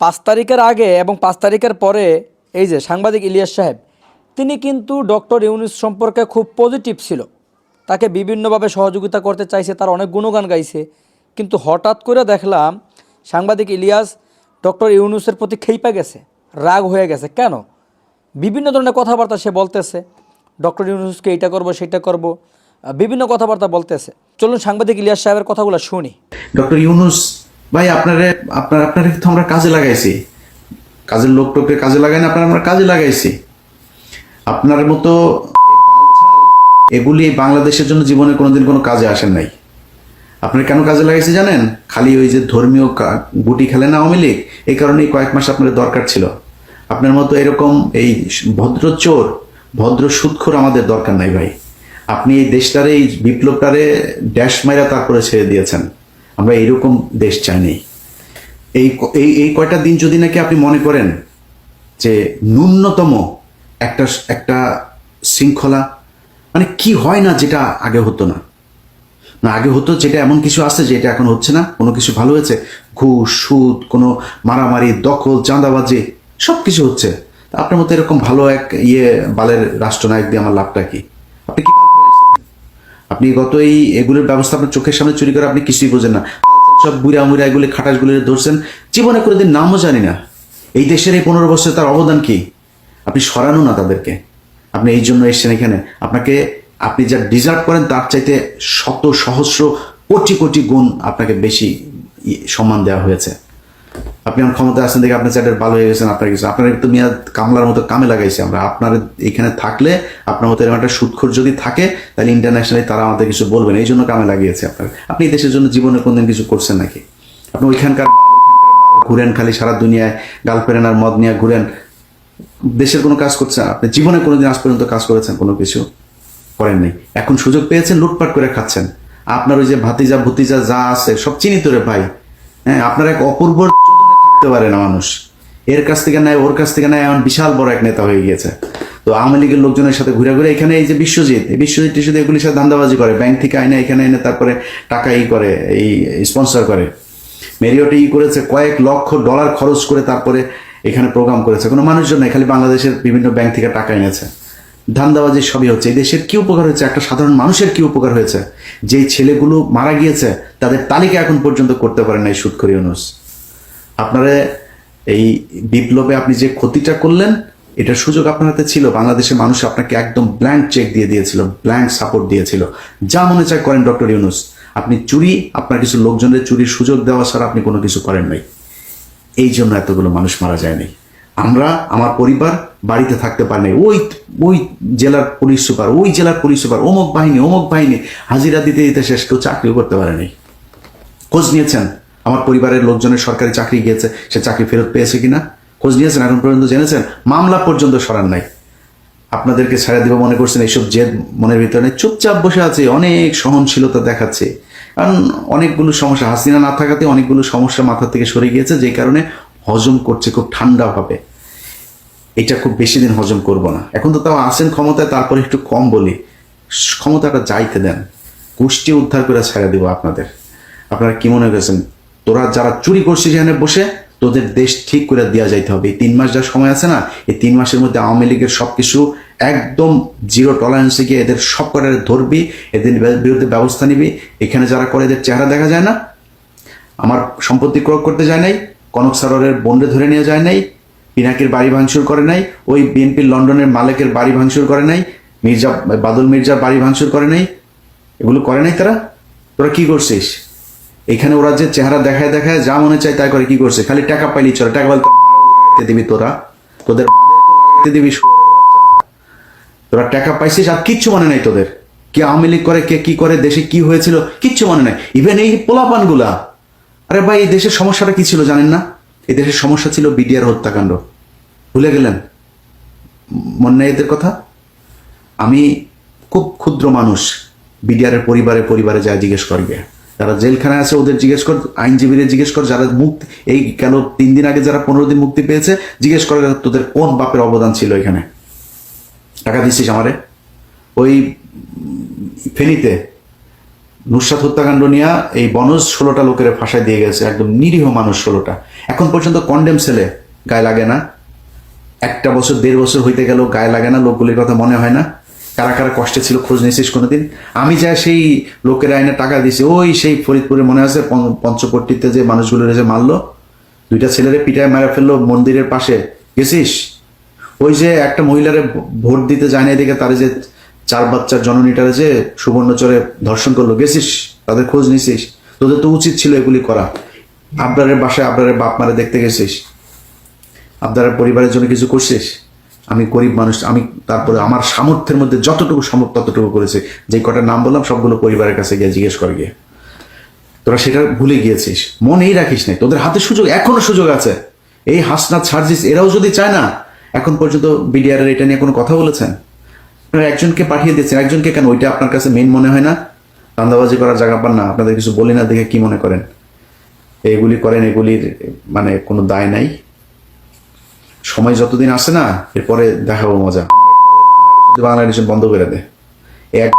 পাঁচ তারিখের আগে এবং পাঁচ তারিখের পরে, এই যে সাংবাদিক ইলিয়াস সাহেব, তিনি কিন্তু ডক্টর ইউনুস সম্পর্কে খুব পজিটিভ ছিল। তাকে বিভিন্নভাবে সহযোগিতা করতে চাইছে, তার অনেক গুণগান গাইছে। কিন্তু হঠাৎ করে দেখলাম, সাংবাদিক ইলিয়াস ডক্টর ইউনুসের প্রতি খেইপা গেছে, রাগ হয়ে গেছে। কেন? বিভিন্ন ধরনের কথাবার্তা সে বলতেছে। ডক্টর ইউনুসকে এইটা করব, সেটা করব বিভিন্ন কথাবার্তা বলতেছে। চলুন সাংবাদিক ইলিয়াস সাহেবের কথাগুলো শুনি। ডক্টর ইউনুস ভাই, আপনারে, আপনার, আপনারে তো আমরা কাজে লাগাইছি। কাজের লোক টোককে কাজে লাগাই না, আপনার আমরা কাজে লাগাইছি। আপনার মতো এগুলি বাংলাদেশের জন্য জীবনে কোনোদিন কোনো কাজে আসেন নাই। আপনার কেন কাজে লাগাইছি জানেন? খালি ওই যে ধর্মীয় গুটি খেলেন আওয়ামী লীগ? এই কারণে এই কয়েক মাস আপনার দরকার ছিল। আপনার মতো এরকম এই ভদ্র চোর, ভদ্র সুৎখোর আমাদের দরকার নাই ভাই। আপনি এই দেশটারে, এই বিপ্লবটারে ড্যাশ মাইরা তারপরে ছেড়ে দিয়েছেন। আমরা এইরকম দেশ চাইনি এই এই এই কয়টা দিন যদি নাকি আপনি মনে করেন যে ন্যূনতম একটা একটা শৃঙ্খলা মানে কি হয় না যেটা আগে হতো না? না, আগে হতো যেটা এমন কিছু আছে যেটা এখন হচ্ছে না, কোনো কিছু ভালো হয়েছে? ঘুষ, সুদ, কোনো মারামারি, দখল, চাঁদাবাজি সব কিছু হচ্ছে আপনার মতো এরকম ভালো এক ইয়ে বালের রাষ্ট্রনায়ক দিয়ে আমার লাভটা কি? আপনি গত এই এগুলোর ব্যবস্থা আপনার চোখের সামনে চুরি করে আপনি কিছুই বোঝেন না। সব বুড়া মুড়া এগুলি খাটাসগুলি ধরছেন, জীবনে কোনোদিন নামও জানি না। এই দেশের এই পনেরো বছরে তার অবদান কি? আপনি সরানো না তাদেরকে। আপনি এই জন্য এসছেন এখানে। আপনাকে, আপনি যা ডিজার্ভ করেন তার চাইতে শত সহস্র কোটি কোটি গুণ আপনাকে বেশি সম্মান দেওয়া হয়েছে। আপনি আমার ক্ষমতা আছেন দেখে আপনার চ্যাটের ভালো হয়ে গেছেন, আপনার কিছু আপনার তো মিয়া কামলার মতো কামে লাগাইছি আমরা। আপনার এখানে থাকলে, আপনার মতো এরকম একটা সুৎখর যদি থাকে, তাহলে ইন্টারন্যাশনালি তারা আমাদের কিছু বলবেন এই জন্য কামে লাগিয়েছে আপনার। আপনি দেশের জন্য জীবনে কোনদিন কিছু করছেন নাকি? আপনি ওইখানকার ঘুরেন খালি সারা দুনিয়ায় গার্লফ্রেন্ড আর মদ নিয়ে ঘুরেন। দেশের কোনো কাজ করছেন? আপনি জীবনে কোনোদিন আজ পর্যন্ত কাজ করেছেন কোনো কিছু? করেন নাই। এখন সুযোগ পেয়েছেন, লুটপাট করে খাচ্ছেন। আপনার ওই যে ভাতিজা, ভতিজা যা আছে, সব চিনি তোরে ভাই। হ্যাঁ আপনার এক অপূর্ব থাকতে পারে না মানুষ। এর কাছ থেকে নেয়, ওর কাছ থেকে নেয়, এমন বিশাল বড় এক নেতা হয়ে গিয়েছে। তো আওয়ামী লীগের লোকজনের সাথে ঘুরে ঘুরে এখানে এই যে বিশ্বজিৎ, এই বিশ্বজিৎ টিশ্বজিৎ এগুলির সাথে ধান্দাবাজি করে। ব্যাংক থেকে আইনে, এখানে এনে তারপরে টাকা ই করে, এই স্পন্সর করে। মেরিওটে ই করেছে কয়েক লক্ষ ডলার খরচ করে তারপরে এখানে প্রোগ্রাম করেছে। কোনো মানুষজন নাই, খালি বাংলাদেশের বিভিন্ন ব্যাংক থেকে টাকা এনেছে। ধান্দাবাজি সবই হচ্ছে। এই দেশের কি উপকার হয়েছে? একটা সাধারণ মানুষের কি উপকার হয়েছে? যেই ছেলেগুলো মারা গিয়েছে, তাদের তালিকা এখন পর্যন্ত করতে পারে না এই সুৎখরি অনুষ আপনারা এই বিপ্লবে আপনি যে ক্ষতিটা করলেন, এটার সুযোগ আপনার হাতে ছিল। বাংলাদেশের মানুষ আপনাকে একদম ব্ল্যাঙ্ক চেক দিয়ে দিয়েছিল ব্ল্যাঙ্ক সাপোর্ট দিয়েছিল। যা মনে চায় করেন ডক্টর ইউনুস। আপনি চুরি, আপনার কিছু লোকজনের চুরির সুযোগ দেওয়া ছাড়া আপনি কোনো কিছু করেন নাই। এই জন্য এতগুলো মানুষ মারা যায়নি আমরা, আমার পরিবার বাড়িতে থাকতে পারি নাই। ওই ওই জেলার পুলিশ সুপার, ওই জেলার পুলিশ সুপার, অমুক বাহিনী অমুক বাহিনী, হাজিরা দিতে দিতে শেষ, কেউ চাকরিও করতে পারেনি খোঁজ নিয়েছেন। আমার পরিবারের লোকজনের সরকারি চাকরি গিয়েছে, সে চাকরি ফেরত পেয়েছে কিনা? খোঁজ নিয়েছেন? এখন পর্যন্ত জেনেছেন? মামলা পর্যন্ত সরান নাই। আপনাদেরকে ছেড়ে দিব মনে করছেন এইসব জেদ মনের ভিতরে নেই। চুপচাপ বসে আছে, অনেক সহনশীলতা দেখাচ্ছে। কারণ অনেকগুলো সমস্যা, হাসিনা না থাকাতে অনেকগুলো সমস্যা মাথা থেকে সরে গিয়েছে যেই কারণে হজম করছে খুব ঠান্ডাভাবে এটা খুব বেশি দিন হজম করব না। এখন তো তাও আসেন ক্ষমতায়, তারপরে একটু কম বলি। ক্ষমতাটা যাইতে দেন। কুষ্টি উদ্ধার করে ছেড়ে দিব আপনাদের। আপনারা কি মনে করেছেন? তোরা যারা চুরি করছিস এখানে বসে, তোদের দেশ ঠিক করে দেওয়া যাইতে হবে। তিন মাস যা সময় আছে না, এই তিন মাসের মধ্যে আওয়ামী লীগের সব কিছু একদম জিরো টলারেন্সে গিয়ে এদের সব কটারে ধরবি, এদের বিরুদ্ধে ব্যবস্থা নিবি। এখানে যারা করে এদের চেহারা দেখা যায় না। আমার সম্পত্তি ক্রয় করতে যায় নাই, কনক সারোয়ারের বন্ডে ধরে নিয়ে যায় নাই, পিনাকির বাড়ি ভাঙচুর করে নাই, ওই বিএনপির লন্ডনের মালিকের বাড়ি ভাঙচুর করে নাই, মির্জা বাদল মির্জার বাড়ি ভাঙচুর করে নাই। এগুলো করে নাই তারা? তোরা কি করছিস? এখানে ওরা যে চেহারা দেখায় দেখায় যা মনে চায় তাই করে, কি করছে? খালি টাকা পাইলি চলে। টাকা বলতে দিবি তোরা। তোদের দিবি তোরা টাকা পাইছিস আর কিচ্ছু মনে নাই তোদের। কে আওয়ামী লীগ করে, কে কি করে, দেশে কি হয়েছিল, কিচ্ছু মনে নাই। ইভেন এই পোলাপানগুলা। আরে ভাই, এই দেশের সমস্যাটা কি ছিল জানেন না? এই দেশের সমস্যা ছিল বিডিআর হত্যাকাণ্ড। ভুলে গেলেন? মনে নেই এদের কথা? আমি খুব ক্ষুদ্র মানুষ। বিডিআরের পরিবারে পরিবারে যা জিজ্ঞেস করবে। যারা জেলখানায় আছে, ওদের জিজ্ঞেস কর আইনজীবীরা জিজ্ঞেস কর, যারা মুক্তি, এই গেল তিন দিন আগে যারা পনেরো দিন মুক্তি পেয়েছে, জিজ্ঞেস করে তোদের কোন বাপের অবদান ছিল এখানে? টাকা দিচ্ছিস আমারে? ওই ফেনীতে নুসরাত হত্যাকাণ্ড নিয়ে এই বনজ ষোলোটা লোকের ফাঁসায় দিয়ে গেছে, একদম নিরীহ মানুষ ষোলোটা। এখন পর্যন্ত কন্ডেম ছেলে, গায়ে লাগে না। একটা বছর, দেড় বছর হইতে গেল, গায়ে লাগে না, লোকগুলির কথা মনে হয় না। কারা কারা কষ্টে ছিল খোঁজ নিয়েছিস কোনোদিন? আমি যা সেই লোকের আইনে টাকা দিছি ওই সেই ফরিদপুরে মনে আছে পঞ্চ- পঞ্চপট্টিতে যে মানুষগুলো যে মারলো? দুইটা ছেলেরে পিটায় মারা ফেলল মন্দিরের পাশে। গেছিস? ওই যে একটা মহিলারে ভোট দিতে যায় না এদিকে তার যে চার বাচ্চার জননীটারে যে সুবর্ণচরে ধর্ষণ করল। গেছিস? তাদের খোঁজ নিছিস তোদের তো উচিত ছিল এগুলি করা। আবদারের বাসায় আবরারের বাপ মারে দেখতে গেছিস। আবদারের পরিবারের জন্য কিছু করছিস? আমি গরিব মানুষ, আমি তারপরে আমার সামর্থ্যের মধ্যে যতটুকু সামর্থ্য ততটুকু করেছে। যে কটা নাম বললাম, সবগুলো পরিবারের কাছে গিয়ে জিজ্ঞেস করে গিয়ে। তোরা সেটা ভুলে গিয়েছিস। মনেই রাখিস নাই। তোদের হাতে সুযোগ, এখনও সুযোগ আছে। এই হাসনাত সার্জিস, এরাও যদি চায় না, এখন পর্যন্ত বিডিআর এটা নিয়ে কোনো কথা বলেছেন? একজনকে পাঠিয়ে দিয়েছেন, একজনকে কেন? ওইটা আপনার কাছে মেন মনে হয় না? দান্দাবাজি করার জায়গা পান না। আপনাদের কিছু বলি না, দেখে কি মনে করেন? এগুলি করেন, এগুলির মানে কোনো দায় নাই। সময় যতদিন আসে না এরপরে দেখাবো মজা। বাংলা এডিশন বন্ধ করে দেয় এক